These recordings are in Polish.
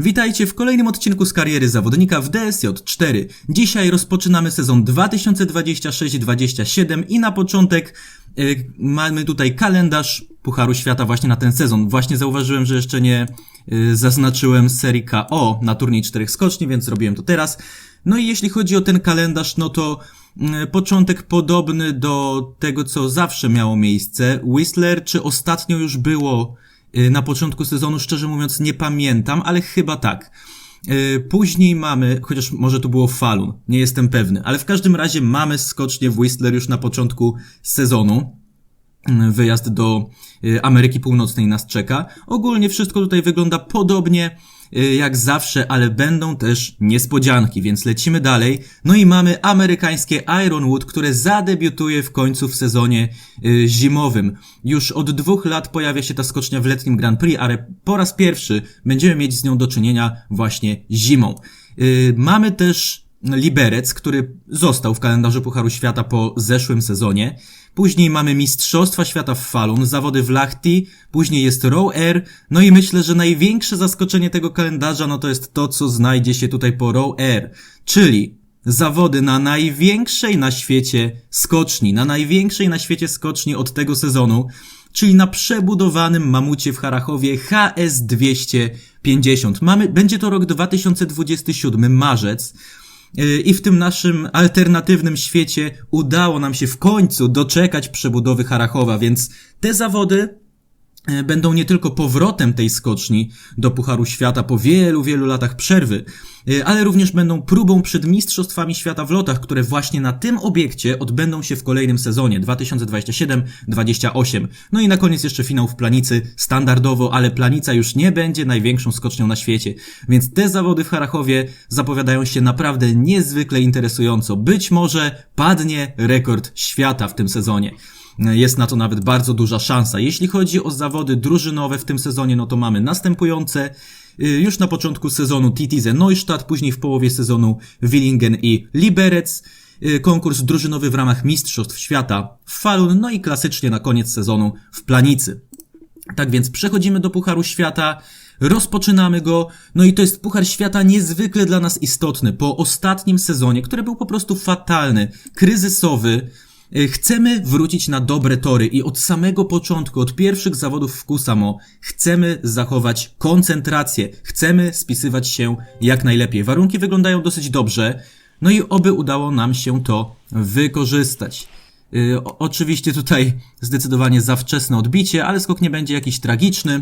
Witajcie w kolejnym odcinku z kariery zawodnika w DSJ4. Dzisiaj rozpoczynamy sezon 2026-27 i na początek y, mamy tutaj kalendarz Pucharu Świata właśnie na ten sezon. Właśnie zauważyłem, że jeszcze nie y, zaznaczyłem serii KO na turniej czterech skoczni, więc zrobiłem to teraz. No i jeśli chodzi o ten kalendarz, no to y, początek podobny do tego, co zawsze miało miejsce. Whistler, czy ostatnio już było na początku sezonu, szczerze mówiąc nie pamiętam, ale chyba tak. Y, Później mamy, chociaż może to było Falun, nie jestem pewny, ale w każdym razie mamy skocznie w Whistler już na początku sezonu. Y, Wyjazd do y, Ameryki Północnej nas czeka. Ogólnie wszystko tutaj wygląda podobnie y, jak zawsze, ale będą też niespodzianki, więc lecimy dalej. No i mamy amerykańskie Ironwood, które zadebiutuje w końcu w sezonie y, zimowym. Już od dwóch lat pojawia się ta skocznia w letnim Grand Prix, ale po raz pierwszy będziemy mieć z nią do czynienia właśnie zimą. Y, Mamy też Liberec, który został w kalendarzu Pucharu Świata po zeszłym sezonie. Później mamy Mistrzostwa Świata w Falun, zawody w Lahti, później jest Row Air, no i myślę, że największe zaskoczenie tego kalendarza, no to jest to, co znajdzie się tutaj po Row Air, czyli zawody na największej na świecie skoczni, na największej na świecie skoczni od tego sezonu, czyli na przebudowanym mamucie w Harachowie HS250. Mamy, będzie to rok 2027, marzec. Yy, I w tym naszym alternatywnym świecie udało nam się w końcu doczekać przebudowy Harachowa, więc te zawody e, będą nie tylko powrotem tej skoczni do Pucharu Świata po wielu, wielu latach przerwy, e, ale również będą próbą przed Mistrzostwami Świata w lotach, które właśnie na tym obiekcie odbędą się w kolejnym sezonie 2027-28. No i na koniec jeszcze finał w Planicy, standardowo, ale Planica już nie będzie największą skocznią na świecie, więc te zawody w Harachowie zapowiadają się naprawdę niezwykle interesująco. Być może padnie rekord świata w tym sezonie. Jest na to nawet bardzo duża szansa. Jeśli chodzi o zawody drużynowe w tym sezonie, no to mamy następujące. Y, Już na początku sezonu TTZ Neustadt, później w połowie sezonu Willingen i Liberec. Y, Konkurs drużynowy w ramach Mistrzostw Świata w Falun, no i klasycznie na koniec sezonu w Planicy. Tak więc przechodzimy do Pucharu Świata, rozpoczynamy go, no i to jest Puchar Świata niezwykle dla nas istotny. Po ostatnim sezonie, który był po prostu fatalny, kryzysowy, chcemy wrócić na dobre tory i od samego początku, od pierwszych zawodów w Kusamo, chcemy zachować koncentrację, chcemy spisywać się jak najlepiej. Warunki wyglądają dosyć dobrze, no i oby udało nam się to wykorzystać. Y, o- oczywiście tutaj zdecydowanie za wczesne odbicie, ale skok nie będzie jakiś tragiczny.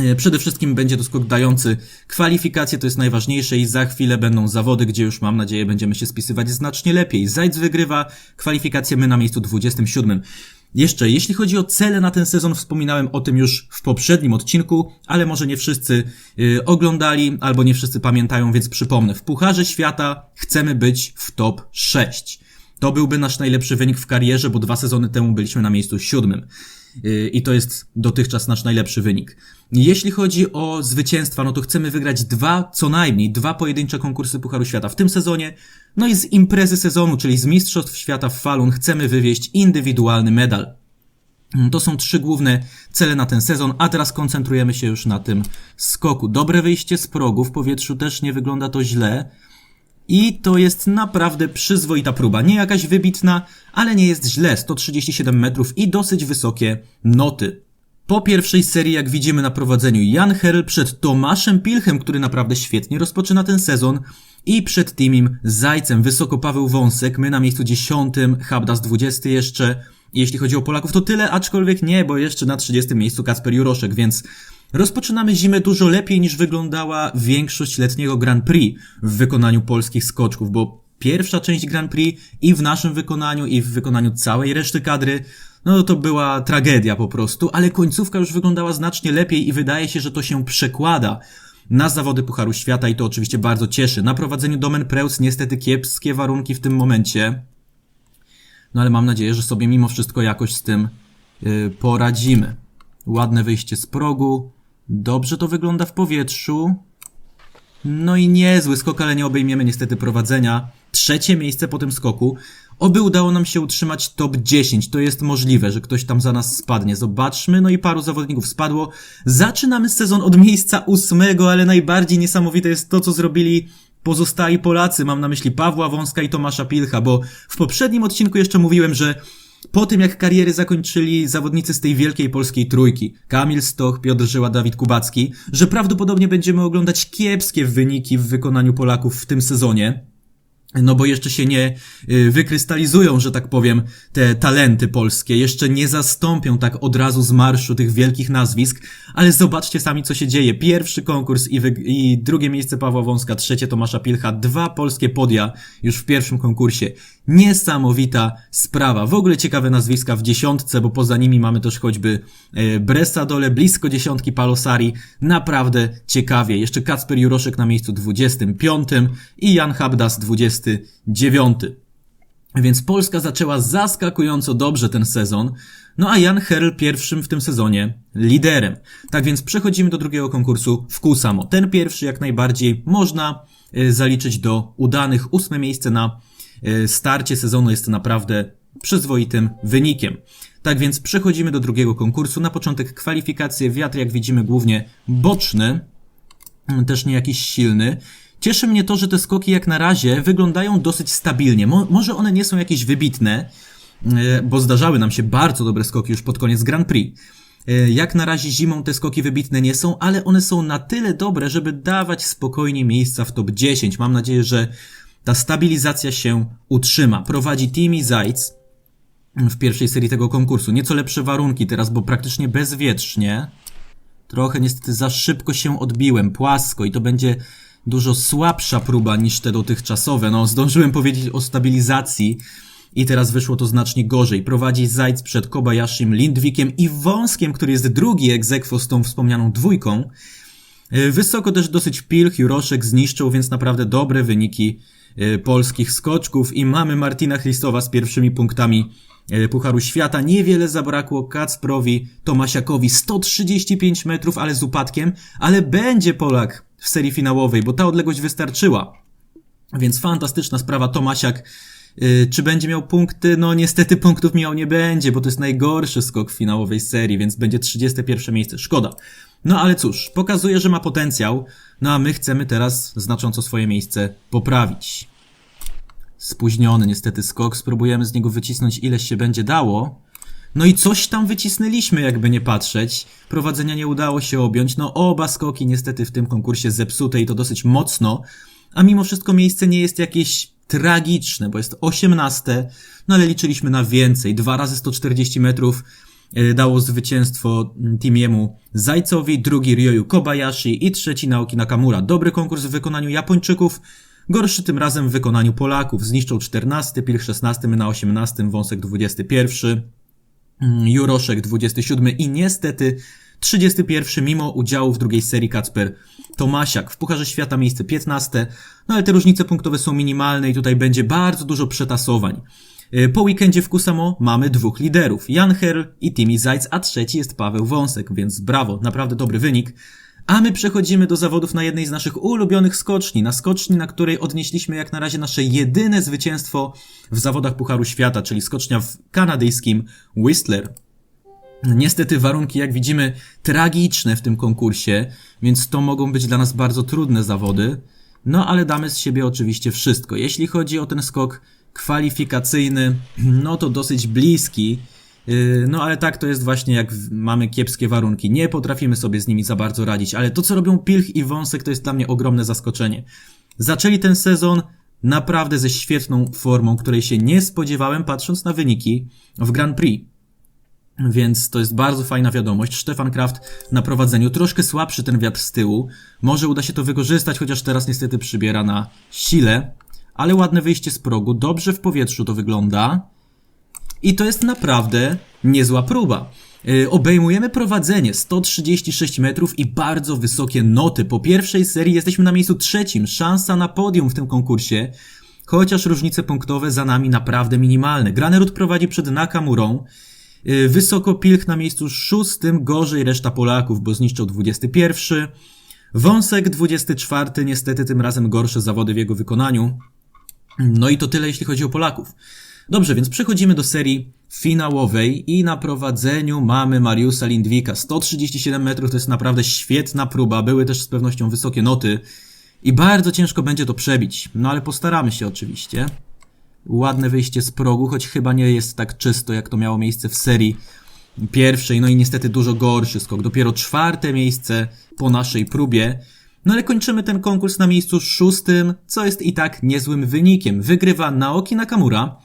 Y, Przede wszystkim będzie to skok dający kwalifikacje, to jest najważniejsze i za chwilę będą zawody, gdzie już mam nadzieję będziemy się spisywać znacznie lepiej. Zajdź wygrywa kwalifikację, my na miejscu 27. Jeszcze, jeśli chodzi o cele na ten sezon, wspominałem o tym już w poprzednim odcinku, ale może nie wszyscy y, oglądali, albo nie wszyscy pamiętają, więc przypomnę. W Pucharze Świata chcemy być w top 6. To byłby nasz najlepszy wynik w karierze, bo dwa sezony temu byliśmy na miejscu siódmym. I to jest dotychczas nasz najlepszy wynik. Jeśli chodzi o zwycięstwa, no to chcemy wygrać dwa, co najmniej dwa pojedyncze konkursy Pucharu Świata w tym sezonie. No i z imprezy sezonu, czyli z Mistrzostw Świata w Falun, chcemy wywieźć indywidualny medal. To są trzy główne cele na ten sezon, a teraz koncentrujemy się już na tym skoku. Dobre wyjście z progu w powietrzu też nie wygląda to źle. I to jest naprawdę przyzwoita próba. Nie jakaś wybitna, ale nie jest źle. 137 metrów i dosyć wysokie noty. Po pierwszej serii, jak widzimy na prowadzeniu, Jan Herl przed Tomaszem Pilchem, który naprawdę świetnie rozpoczyna ten sezon, i przed Timim Zajcem, wysoko Paweł Wąsek, my na miejscu 10, Habdas 20 jeszcze. Jeśli chodzi o Polaków, to tyle, aczkolwiek nie, bo jeszcze na 30 miejscu Kacper Juroszek, więc rozpoczynamy zimę dużo lepiej niż wyglądała większość letniego Grand Prix w wykonaniu polskich skoczków, bo pierwsza część Grand Prix i w naszym wykonaniu, i w wykonaniu całej reszty kadry, no to była tragedia po prostu, ale końcówka już wyglądała znacznie lepiej i wydaje się, że to się przekłada na zawody Pucharu Świata i to oczywiście bardzo cieszy. Na prowadzeniu Domen Preus niestety kiepskie warunki w tym momencie, no ale mam nadzieję, że sobie mimo wszystko jakoś z tym yy, poradzimy. Ładne wyjście z progu. Dobrze to wygląda w powietrzu. No i niezły skok, ale nie obejmiemy niestety prowadzenia. trzecie miejsce po tym skoku. Oby udało nam się utrzymać top 10. To jest możliwe, że ktoś tam za nas spadnie. Zobaczmy. No i paru zawodników spadło. Zaczynamy sezon od miejsca ósmego, ale najbardziej niesamowite jest to, co zrobili pozostali Polacy. Mam na myśli Pawła Wąska i Tomasza Pilcha, bo w poprzednim odcinku jeszcze mówiłem, że po tym jak kariery zakończyli zawodnicy z tej wielkiej polskiej trójki, Kamil Stoch, Piotr Żyła, Dawid Kubacki, że prawdopodobnie będziemy oglądać kiepskie wyniki w wykonaniu Polaków w tym sezonie. No bo jeszcze się nie y, wykrystalizują, że tak powiem, te talenty polskie, jeszcze nie zastąpią tak od razu z marszu tych wielkich nazwisk, ale zobaczcie sami co się dzieje. Pierwszy konkurs i, i drugie miejsce Pawła Wąska, trzecie Tomasza Pilcha, dwa polskie podia już w pierwszym konkursie. Niesamowita sprawa. W ogóle ciekawe nazwiska w dziesiątce, bo poza nimi mamy też choćby e, Bressa Dole, blisko dziesiątki Palosari. Naprawdę ciekawie. Jeszcze Kacper Juroszek na miejscu 25 i Jan Habdas 29. Więc Polska zaczęła zaskakująco dobrze ten sezon, no a Jan Herl pierwszym w tym sezonie liderem. Tak więc przechodzimy do drugiego konkursu w Kusamo. Ten pierwszy jak najbardziej można e, zaliczyć do udanych. Ósme miejsce na e, starcie sezonu jest naprawdę przyzwoitym wynikiem. Tak więc przechodzimy do drugiego konkursu. Na początek kwalifikacje, wiatr jak widzimy głównie boczny, też nie jakiś silny. Cieszy mnie to, że te skoki jak na razie wyglądają dosyć stabilnie. Mo może one nie są jakieś wybitne, e, bo zdarzały nam się bardzo dobre skoki już pod koniec Grand Prix. E, Jak na razie zimą te skoki wybitne nie są, ale one są na tyle dobre, żeby dawać spokojnie miejsca w top 10. Mam nadzieję, że ta stabilizacja się utrzyma. Prowadzi Timi Zajc w pierwszej serii tego konkursu. Nieco lepsze warunki teraz, bo praktycznie bezwietrznie. Trochę niestety za szybko się odbiłem, płasko i to będzie dużo słabsza próba niż te dotychczasowe. No, zdążyłem powiedzieć o stabilizacji i teraz wyszło to znacznie gorzej. Prowadzi Zajc przed Kobayashim, Lindwikiem i Wąskiem, który jest drugi egzekwo z tą wspomnianą dwójką. E, Wysoko też dosyć Pilch, Juroszek zniszczył, więc naprawdę dobre wyniki e, polskich skoczków i mamy Martina Christowa z pierwszymi punktami e, Pucharu Świata. Niewiele zabrakło Kacprowi, Tomasiakowi 135 metrów, ale z upadkiem, ale będzie Polak w serii finałowej, bo ta odległość wystarczyła. Więc fantastyczna sprawa Tomasiak. Yy, czy będzie miał punkty? No niestety punktów miał nie będzie, bo to jest najgorszy skok w finałowej serii, więc będzie 31 miejsce. Szkoda. No ale cóż, pokazuje, że ma potencjał, no a my chcemy teraz znacząco swoje miejsce poprawić. Spóźniony niestety skok, spróbujemy z niego wycisnąć ileś się będzie dało. No i coś tam wycisnęliśmy, jakby nie patrzeć. Prowadzenia nie udało się objąć. No oba skoki niestety w tym konkursie zepsute i to dosyć mocno. A mimo wszystko miejsce nie jest jakieś tragiczne, bo jest 18, no ale liczyliśmy na więcej. Dwa razy 140 metrów e, dało zwycięstwo mm, Timiemu Zajcowi, drugi Ryoyu Kobayashi i trzeci Naoki Nakamura. Dobry konkurs w wykonaniu Japończyków, gorszy tym razem w wykonaniu Polaków. Zniszczą 14, Pilch 16, my na 18, Wąsek 21. Mm, Juroszek 27 i niestety 31 mimo udziału w drugiej serii Kacper Tomasiak. W Pucharze Świata miejsce 15, no ale te różnice punktowe są minimalne i tutaj będzie bardzo dużo przetasowań. Yy, Po weekendzie w Kusamo mamy dwóch liderów, Jan Herl i Timi Zajc, a trzeci jest Paweł Wąsek, więc brawo, naprawdę dobry wynik. A my przechodzimy do zawodów na jednej z naszych ulubionych skoczni, na skoczni, na której odnieśliśmy jak na razie nasze jedyne zwycięstwo w zawodach Pucharu Świata, czyli skocznia w kanadyjskim Whistler. Niestety warunki, jak widzimy, tragiczne w tym konkursie, więc to mogą być dla nas bardzo trudne zawody. No ale damy z siebie oczywiście wszystko. Jeśli chodzi o ten skok kwalifikacyjny, no to dosyć bliski. Yy, No ale tak to jest właśnie jak mamy kiepskie warunki. Nie potrafimy sobie z nimi za bardzo radzić, ale to co robią Pilch i Wąsek to jest dla mnie ogromne zaskoczenie. Zaczęli ten sezon naprawdę ze świetną formą, której się nie spodziewałem patrząc na wyniki w Grand Prix. Więc to jest bardzo fajna wiadomość. Stefan Kraft na prowadzeniu, troszkę słabszy ten wiatr z tyłu. Może uda się to wykorzystać, chociaż teraz niestety przybiera na sile. Ale ładne wyjście z progu, dobrze w powietrzu to wygląda. I to jest naprawdę niezła próba. Yy, obejmujemy prowadzenie 136 metrów i bardzo wysokie noty. Po pierwszej serii jesteśmy na miejscu trzecim. Szansa na podium w tym konkursie. Chociaż różnice punktowe za nami naprawdę minimalne. Granerud prowadzi przed Nakamurą. Yy, Wysoko Pilch na miejscu szóstym, gorzej reszta Polaków, bo zniszczył 21. Wąsek 24, niestety tym razem gorsze zawody w jego wykonaniu. No i to tyle, jeśli chodzi o Polaków. Dobrze, więc przechodzimy do serii finałowej i na prowadzeniu mamy Mariusa Lindwika. 137 metrów to jest naprawdę świetna próba, były też z pewnością wysokie noty i bardzo ciężko będzie to przebić. No ale postaramy się oczywiście. Ładne wyjście z progu, choć chyba nie jest tak czysto, jak to miało miejsce w serii pierwszej, no i niestety dużo gorszy skok. Dopiero czwarte miejsce po naszej próbie. No ale kończymy ten konkurs na miejscu szóstym, co jest i tak niezłym wynikiem. Wygrywa Naoki Nakamura,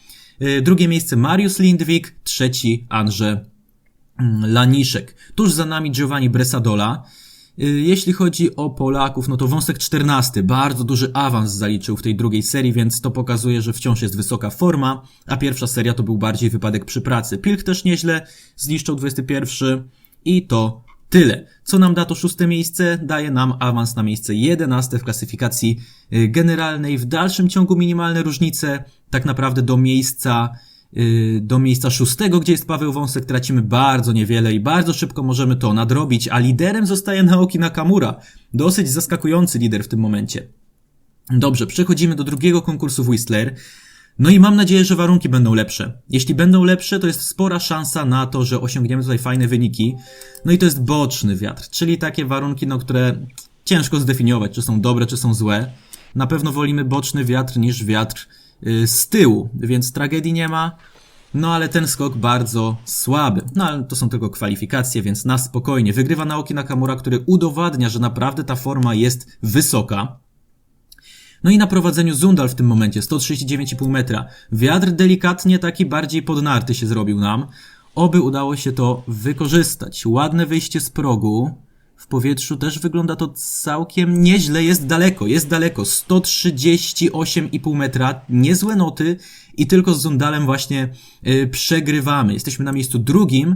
drugie miejsce Mariusz Lindwik, trzeci Andrzej mm, Laniszek. Tuż za nami Giovanni Bresadola. Y, Jeśli chodzi o Polaków, no to Wąsek 14, bardzo duży awans zaliczył w tej drugiej serii, więc to pokazuje, że wciąż jest wysoka forma, a pierwsza seria to był bardziej wypadek przy pracy. Pilch też nieźle zniszczył 21 i to tyle. Co nam da to szóste miejsce? Daje nam awans na miejsce 11 w klasyfikacji y, generalnej. W dalszym ciągu minimalne różnice tak naprawdę do miejsca y, do miejsca szóstego, gdzie jest Paweł Wąsek, tracimy bardzo niewiele i bardzo szybko możemy to nadrobić, a liderem zostaje Naoki Nakamura. Dosyć zaskakujący lider w tym momencie. Dobrze, przechodzimy do drugiego konkursu Whistler. No i mam nadzieję, że warunki będą lepsze. Jeśli będą lepsze, to jest spora szansa na to, że osiągniemy tutaj fajne wyniki. No i to jest boczny wiatr, czyli takie warunki, no, które ciężko zdefiniować, czy są dobre, czy są złe. Na pewno wolimy boczny wiatr niż wiatr z tyłu, więc tragedii nie ma. No ale ten skok bardzo słaby. No ale to są tylko kwalifikacje, więc na spokojnie. Wygrywa Naoki Nakamura, który udowadnia, że naprawdę ta forma jest wysoka. No i na prowadzeniu Zundal w tym momencie 139,5 metra. Wiatr delikatnie taki bardziej podnarty się zrobił nam. Oby udało się to wykorzystać. Ładne wyjście z progu. W powietrzu też wygląda to całkiem nieźle. Jest daleko, jest daleko. 138,5 metra. Niezłe noty i tylko z Zundalem właśnie yy, przegrywamy. Jesteśmy na miejscu drugim.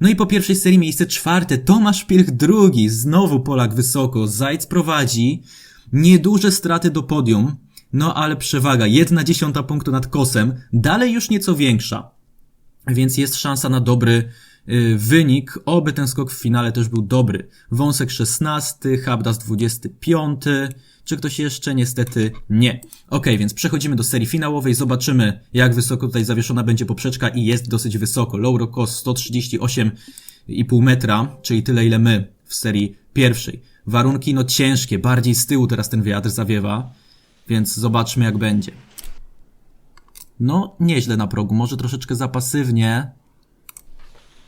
No i po pierwszej serii miejsce czwarte. Tomasz Pilch drugi. Znowu Polak wysoko. Zajc prowadzi. Nieduże straty do podium, no ale przewaga, jedna dziesiąta punktu nad kosem, dalej już nieco większa. Więc jest szansa na dobry wynik, oby ten skok w finale też był dobry. Wąsek 16, Habdas 25, czy ktoś jeszcze? Niestety nie. Ok, więc przechodzimy do serii finałowej, zobaczymy jak wysoko tutaj zawieszona będzie poprzeczka i jest dosyć wysoko. Low cost 138,5 metra, czyli tyle ile my w serii pierwszej. Warunki no ciężkie, bardziej z tyłu teraz ten wiatr zawiewa, więc zobaczmy jak będzie. No, nieźle na progu, może troszeczkę za pasywnie.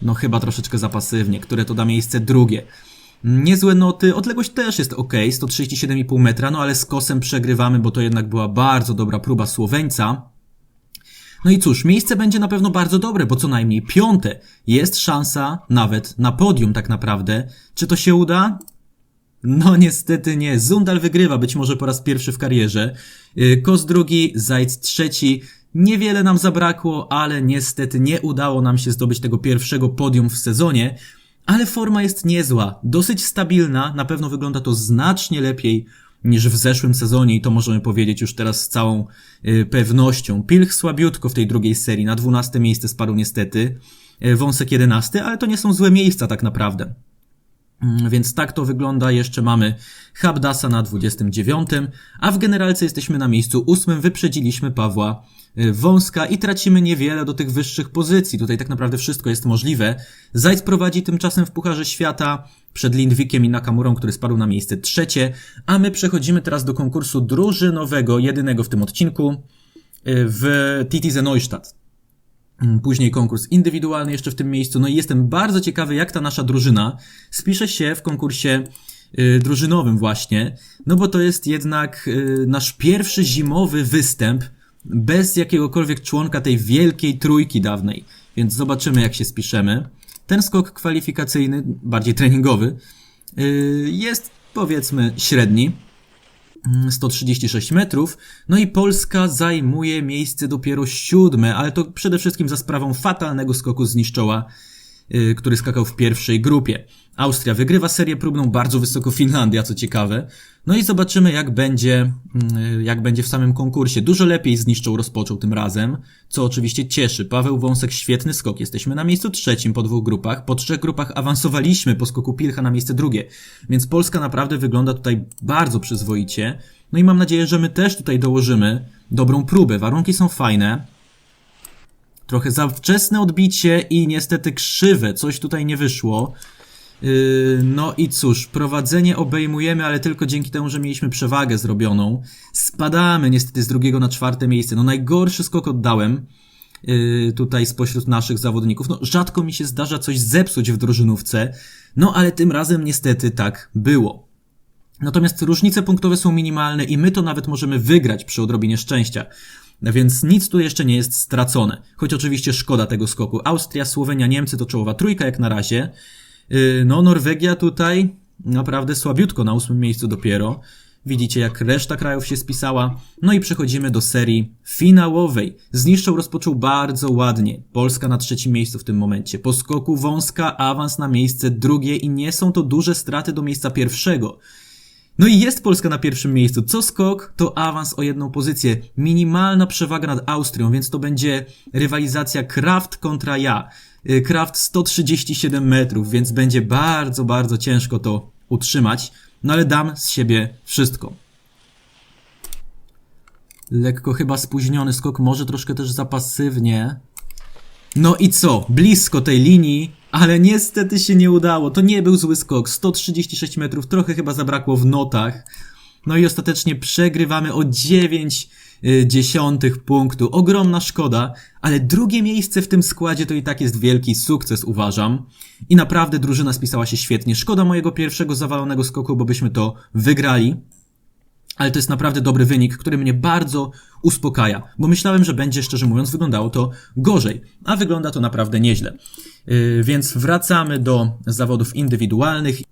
No chyba troszeczkę za pasywnie, które to da miejsce drugie. Niezłe noty, odległość też jest ok, 137,5 metra, no ale z kosem przegrywamy, bo to jednak była bardzo dobra próba Słoweńca. No i cóż, miejsce będzie na pewno bardzo dobre, bo co najmniej piąte. Jest szansa nawet na podium tak naprawdę. Czy to się uda? No niestety nie. Zundal wygrywa być może po raz pierwszy w karierze. Yy, Kos drugi, Zajc trzeci. Niewiele nam zabrakło, ale niestety nie udało nam się zdobyć tego pierwszego podium w sezonie. Ale forma jest niezła, dosyć stabilna, na pewno wygląda to znacznie lepiej niż w zeszłym sezonie i to możemy powiedzieć już teraz z całą yy, pewnością. Pilch słabiutko w tej drugiej serii, na 12 miejsce spadł niestety. Yy, Wąsek 11, ale to nie są złe miejsca tak naprawdę. Mm, Więc tak to wygląda. Jeszcze mamy Habdasa na 29, a w generalce jesteśmy na miejscu 8. Wyprzedziliśmy Pawła y, Wąska i tracimy niewiele do tych wyższych pozycji. Tutaj tak naprawdę wszystko jest możliwe. Zajc prowadzi tymczasem w Pucharze Świata przed Lindwikiem i Nakamurą, który spadł na miejsce trzecie, a my przechodzimy teraz do konkursu drużynowego, jedynego w tym odcinku, y, w TTZ Neustadt. Mm, Później konkurs indywidualny jeszcze w tym miejscu. No i jestem bardzo ciekawy, jak ta nasza drużyna spisze się w konkursie y, drużynowym właśnie. No bo to jest jednak y, nasz pierwszy zimowy występ bez jakiegokolwiek członka tej wielkiej trójki dawnej. Więc zobaczymy, jak się spiszemy. Ten skok kwalifikacyjny, bardziej treningowy, y, jest powiedzmy średni. 136 metrów. No i Polska zajmuje miejsce dopiero siódme, ale to przede wszystkim za sprawą fatalnego skoku z niszczoła, yy, który skakał w pierwszej grupie. Austria wygrywa serię próbną, bardzo wysoko Finlandia, co ciekawe. No i zobaczymy, jak będzie, yy, jak będzie w samym konkursie. Dużo lepiej zniszczą rozpoczął tym razem, co oczywiście cieszy. Paweł Wąsek, świetny skok. Jesteśmy na miejscu trzecim po dwóch grupach. Po trzech grupach awansowaliśmy po skoku Pilcha na miejsce drugie. Więc Polska naprawdę wygląda tutaj bardzo przyzwoicie. No i mam nadzieję, że my też tutaj dołożymy dobrą próbę. Warunki są fajne. Trochę za wczesne odbicie i niestety krzywe, coś tutaj nie wyszło. Yy, no i cóż, prowadzenie obejmujemy, ale tylko dzięki temu, że mieliśmy przewagę zrobioną. Spadamy niestety z drugiego na czwarte miejsce. No najgorszy skok oddałem yy, tutaj spośród naszych zawodników. No rzadko mi się zdarza coś zepsuć w drużynówce, no ale tym razem niestety tak było. Natomiast różnice punktowe są minimalne i my to nawet możemy wygrać przy odrobinie szczęścia. Więc nic tu jeszcze nie jest stracone. Choć oczywiście szkoda tego skoku. Austria, Słowenia, Niemcy to czołowa trójka jak na razie. Yy, No, Norwegia tutaj naprawdę słabiutko na ósmym miejscu dopiero. Widzicie, jak reszta krajów się spisała. No i przechodzimy do serii finałowej. Zniszczał rozpoczął bardzo ładnie. Polska na trzecim miejscu w tym momencie. Po skoku wąska, awans na miejsce drugie i nie są to duże straty do miejsca pierwszego. No i jest Polska na pierwszym miejscu. Co skok, to awans o jedną pozycję. Minimalna przewaga nad Austrią, więc to będzie rywalizacja Kraft kontra ja. Y, Kraft 137 metrów, więc będzie bardzo, bardzo ciężko to utrzymać. No ale dam z siebie wszystko. Lekko chyba spóźniony skok, może troszkę też za pasywnie. No i co? Blisko tej linii, ale niestety się nie udało. To nie był zły skok. 136 metrów, trochę chyba zabrakło w notach. No i ostatecznie przegrywamy o 9 y, dziesiątych punktu. Ogromna szkoda, ale drugie miejsce w tym składzie to i tak jest wielki sukces, uważam. I naprawdę drużyna spisała się świetnie. Szkoda mojego pierwszego zawalonego skoku, bo byśmy to wygrali. Ale to jest naprawdę dobry wynik, który mnie bardzo uspokaja, bo myślałem, że będzie, szczerze mówiąc, wyglądało to gorzej, a wygląda to naprawdę nieźle. Yy, więc wracamy do zawodów indywidualnych.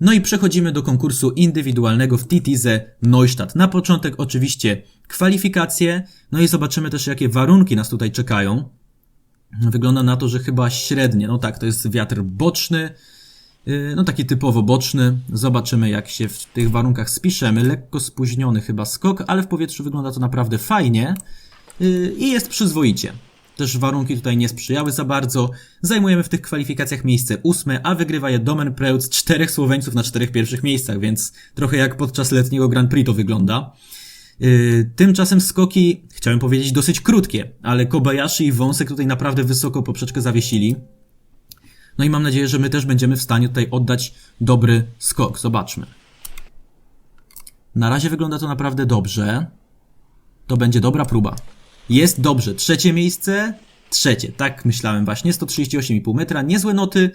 No i przechodzimy do konkursu indywidualnego w Titize Neustadt. Na początek oczywiście kwalifikacje, no i zobaczymy też jakie warunki nas tutaj czekają. Wygląda na to, że chyba średnie. No tak, to jest wiatr boczny, Yy, no taki typowo boczny. Zobaczymy jak się w tych warunkach spiszemy. Lekko spóźniony chyba skok, ale w powietrzu wygląda to naprawdę fajnie yy, i jest przyzwoicie. Też warunki tutaj nie sprzyjały za bardzo. Zajmujemy w tych kwalifikacjach miejsce ósme, a wygrywa je Domen Preutz czterech Słoweńców na czterech pierwszych miejscach, więc trochę jak podczas letniego Grand Prix to wygląda. Yy, tymczasem skoki, chciałem powiedzieć, dosyć krótkie, ale Kobayashi i Wąsek tutaj naprawdę wysoko poprzeczkę zawiesili. No i mam nadzieję, że my też będziemy w stanie tutaj oddać dobry skok. Zobaczmy. Na razie wygląda to naprawdę dobrze. To będzie dobra próba. Jest dobrze. Trzecie miejsce. Trzecie. Tak myślałem właśnie. 138,5 metra. Niezłe noty.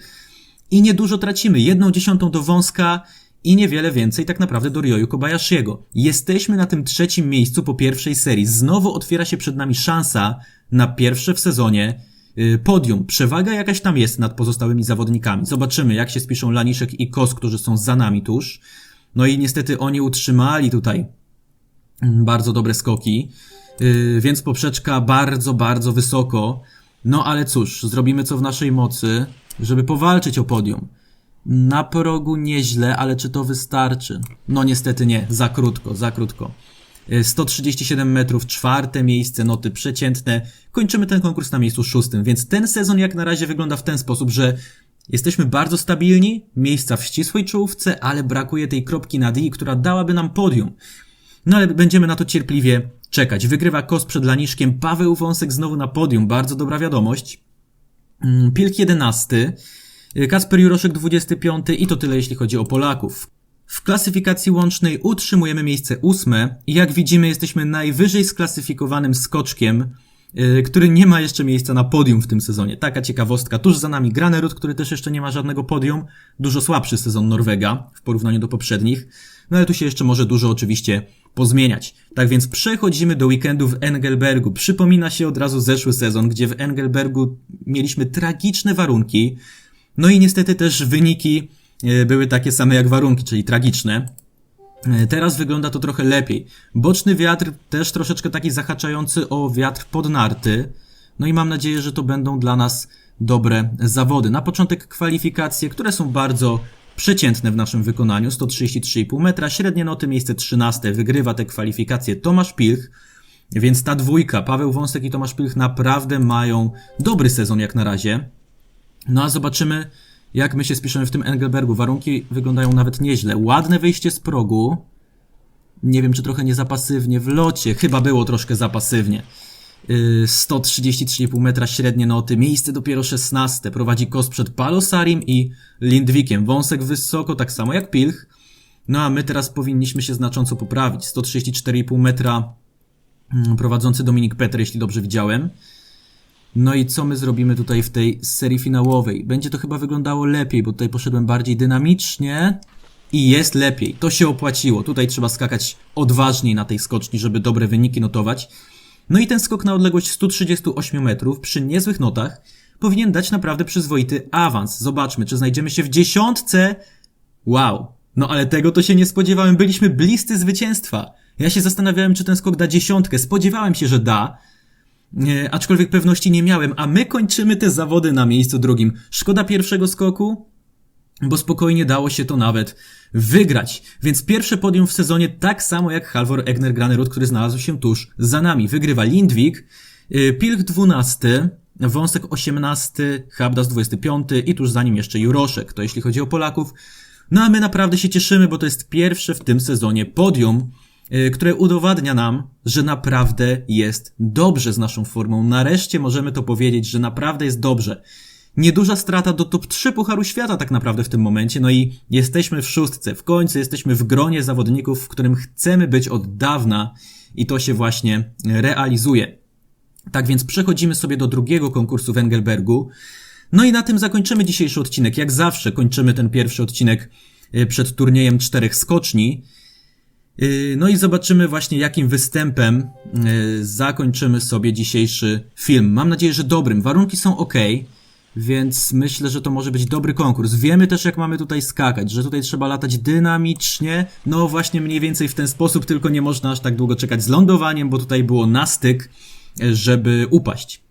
I niedużo tracimy. Jedną dziesiątą do wąska i niewiele więcej tak naprawdę do Ryoyu Kobayashiego. Jesteśmy na tym trzecim miejscu po pierwszej serii. Znowu otwiera się przed nami szansa na pierwsze w sezonie y, podium. Przewaga jakaś tam jest nad pozostałymi zawodnikami. Zobaczymy, jak się spiszą Laniszek i Kos, którzy są za nami tuż. No i niestety oni utrzymali tutaj mm, bardzo dobre skoki, yy, więc poprzeczka bardzo, bardzo wysoko. No ale cóż, zrobimy co w naszej mocy, żeby powalczyć o podium. Na progu nieźle, ale czy to wystarczy? No niestety nie, za krótko, za krótko. Y, 137 metrów, czwarte miejsce, noty przeciętne. Kończymy ten konkurs na miejscu szóstym, więc ten sezon jak na razie wygląda w ten sposób, że jesteśmy bardzo stabilni, miejsca w ścisłej czołówce, ale brakuje tej kropki nad i, która dałaby nam podium. No ale będziemy na to cierpliwie czekać. Wygrywa Kos przed Laniszkiem, Paweł Wąsek znowu na podium, bardzo dobra wiadomość. Mm, Pilk 11, y, Kasper Juroszek 25 i to tyle jeśli chodzi o Polaków. W klasyfikacji łącznej utrzymujemy miejsce ósme i jak widzimy jesteśmy najwyżej sklasyfikowanym skoczkiem, yy, który nie ma jeszcze miejsca na podium w tym sezonie. Taka ciekawostka. Tuż za nami Granerud, który też jeszcze nie ma żadnego podium. Dużo słabszy sezon Norwega w porównaniu do poprzednich. No ale tu się jeszcze może dużo oczywiście pozmieniać. Tak więc przechodzimy do weekendu w Engelbergu. Przypomina się od razu zeszły sezon, gdzie w Engelbergu mieliśmy tragiczne warunki. No i niestety też wyniki e, były takie same jak warunki, czyli tragiczne. E, Teraz wygląda to trochę lepiej. Boczny wiatr też troszeczkę taki zahaczający o wiatr pod narty. No i mam nadzieję, że to będą dla nas dobre zawody. Na początek kwalifikacje, które są bardzo przeciętne w naszym wykonaniu. 133,5 metra, średnie noty, miejsce 13. Wygrywa te kwalifikacje Tomasz Pilch. Więc ta dwójka, Paweł Wąsek i Tomasz Pilch naprawdę mają dobry sezon jak na razie. No a zobaczymy, jak my się spiszemy w tym Engelbergu. Warunki wyglądają nawet nieźle. Ładne wyjście z progu. Nie wiem, czy trochę nie zapasywnie w locie. Chyba było troszkę zapasywnie. Yy, 133,5 metra średnie noty, miejsce dopiero 16. Prowadzi kos przed Palosarim i Lindwikiem. Wąsek wysoko, tak samo jak Pilch. No a my teraz powinniśmy się znacząco poprawić. 134,5 metra mm, prowadzący Dominik Petr, jeśli dobrze widziałem. No i co my zrobimy tutaj w tej serii finałowej? Będzie to chyba wyglądało lepiej, bo tutaj poszedłem bardziej dynamicznie i jest lepiej. To się opłaciło. Tutaj trzeba skakać odważniej na tej skoczni, żeby dobre wyniki notować. No i ten skok na odległość 138 metrów przy niezłych notach powinien dać naprawdę przyzwoity awans. Zobaczmy, czy znajdziemy się w dziesiątce. Wow. No ale tego to się nie spodziewałem. Byliśmy bliscy zwycięstwa. Ja się zastanawiałem, czy ten skok da dziesiątkę. Spodziewałem się, że da. E, aczkolwiek pewności nie miałem, a my kończymy te zawody na miejscu drugim. Szkoda pierwszego skoku, bo spokojnie dało się to nawet wygrać. Więc pierwsze podium w sezonie tak samo jak Halvor Egner Granerud, który znalazł się tuż za nami. Wygrywa Lindwik, y, Pilch 12, Wąsek 18, Habdas 25 i tuż za nim jeszcze Juroszek. To jeśli chodzi o Polaków. No a my naprawdę się cieszymy, bo to jest pierwsze w tym sezonie podium, które udowadnia nam, że naprawdę jest dobrze z naszą formą. Nareszcie możemy to powiedzieć, że naprawdę jest dobrze nieduża strata do top 3 Pucharu Świata tak naprawdę w tym momencie, no i jesteśmy w szóstce, w końcu jesteśmy w gronie zawodników, w którym chcemy być od dawna i to się właśnie realizuje. Tak więc przechodzimy sobie do drugiego konkursu w Engelbergu. No i na tym zakończymy dzisiejszy odcinek. Jak zawsze kończymy ten pierwszy odcinek e, przed turniejem czterech skoczni. E, No i zobaczymy właśnie jakim występem e, zakończymy sobie dzisiejszy film. Mam nadzieję, że dobrym. Warunki są ok. Więc myślę, że to może być dobry konkurs. Wiemy też, jak mamy tutaj skakać, że tutaj trzeba latać dynamicznie. No właśnie mniej więcej w ten sposób, tylko nie można aż tak długo czekać z lądowaniem, bo tutaj było na styk, żeby upaść.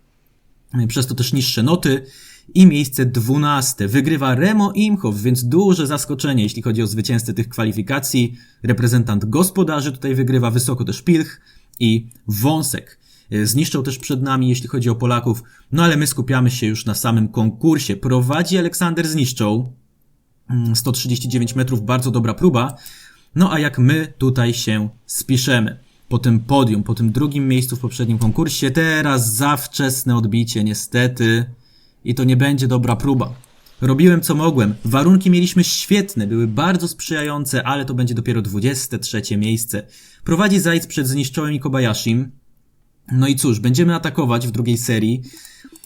Przez to też niższe noty. I miejsce dwunaste. Wygrywa Remo Imhoff, więc duże zaskoczenie, jeśli chodzi o zwycięzcę tych kwalifikacji. Reprezentant gospodarzy tutaj wygrywa wysoko też Pilch i Wąsek. E, Zniszczą też przed nami, jeśli chodzi o Polaków. No ale my skupiamy się już na samym konkursie. Prowadzi Aleksander Zniszczą. Mm, 139 metrów, bardzo dobra próba. No a jak my tutaj się spiszemy? Po tym podium, po tym drugim miejscu w poprzednim konkursie, teraz za wczesne odbicie, niestety. I to nie będzie dobra próba. Robiłem co mogłem. Warunki mieliśmy świetne, były bardzo sprzyjające, ale to będzie dopiero 23 miejsce. Prowadzi Zajc przed Zniszczołem i Kobayashim. No i cóż, będziemy atakować w drugiej serii.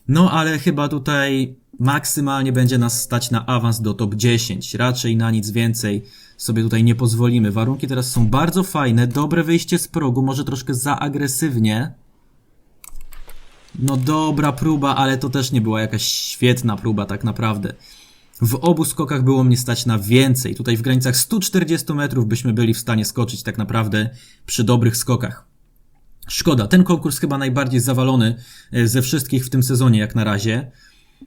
No ale chyba tutaj maksymalnie będzie nas stać na awans do top 10. Raczej na nic więcej sobie tutaj nie pozwolimy. Warunki teraz są bardzo fajne, dobre wyjście z progu, może troszkę za agresywnie. No dobra próba, ale to też nie była jakaś świetna próba tak naprawdę. W obu skokach było mnie stać na więcej. Tutaj w granicach 140 metrów byśmy byli w stanie skoczyć tak naprawdę przy dobrych skokach. Szkoda, ten konkurs chyba najbardziej zawalony e, ze wszystkich w tym sezonie jak na razie.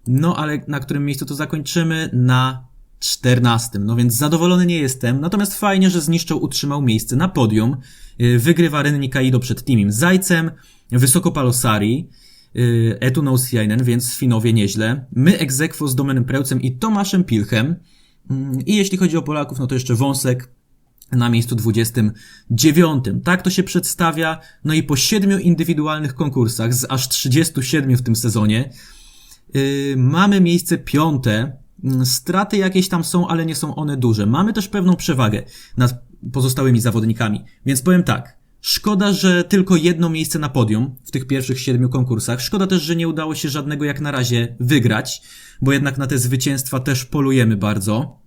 No ale na którym miejscu to zakończymy? Na 14. No więc zadowolony nie jestem. Natomiast fajnie, że zniszczał utrzymał miejsce na podium. E, Wygrywa Renni Kaido przed Timim Zajcem, wysoko Palosari, e, Etu Nausiainen, więc Finowie nieźle. My egzekwo z Domenem Prełcem i Tomaszem Pilchem. Mm, I jeśli chodzi o Polaków, no to jeszcze Wąsek, na miejscu 29. Tak to się przedstawia. No i po siedmiu indywidualnych konkursach, z aż 37 w tym sezonie, yy, mamy miejsce piąte. Yy, Straty jakieś tam są, ale nie są one duże. Mamy też pewną przewagę nad pozostałymi zawodnikami. Więc powiem tak. Szkoda, że tylko jedno miejsce na podium w tych pierwszych siedmiu konkursach. Szkoda też, że nie udało się żadnego jak na razie wygrać, bo jednak na te zwycięstwa też polujemy bardzo.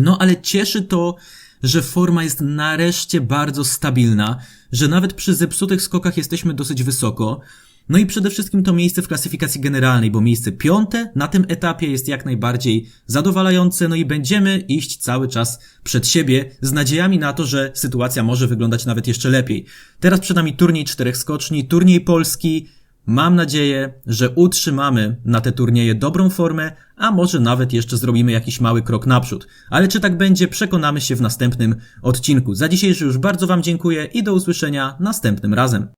No ale cieszy to, że forma jest nareszcie bardzo stabilna, że nawet przy zepsutych skokach jesteśmy dosyć wysoko. No i przede wszystkim to miejsce w klasyfikacji generalnej, bo miejsce piąte na tym etapie jest jak najbardziej zadowalające, no i będziemy iść cały czas przed siebie z nadziejami na to, że sytuacja może wyglądać nawet jeszcze lepiej. Teraz przed nami turniej czterech skoczni, turniej polski, Mam nadzieję, że utrzymamy na te turnieje dobrą formę, a może nawet jeszcze zrobimy jakiś mały krok naprzód. Ale czy tak będzie, przekonamy się w następnym odcinku. Za dzisiejszy już bardzo Wam dziękuję i do usłyszenia następnym razem.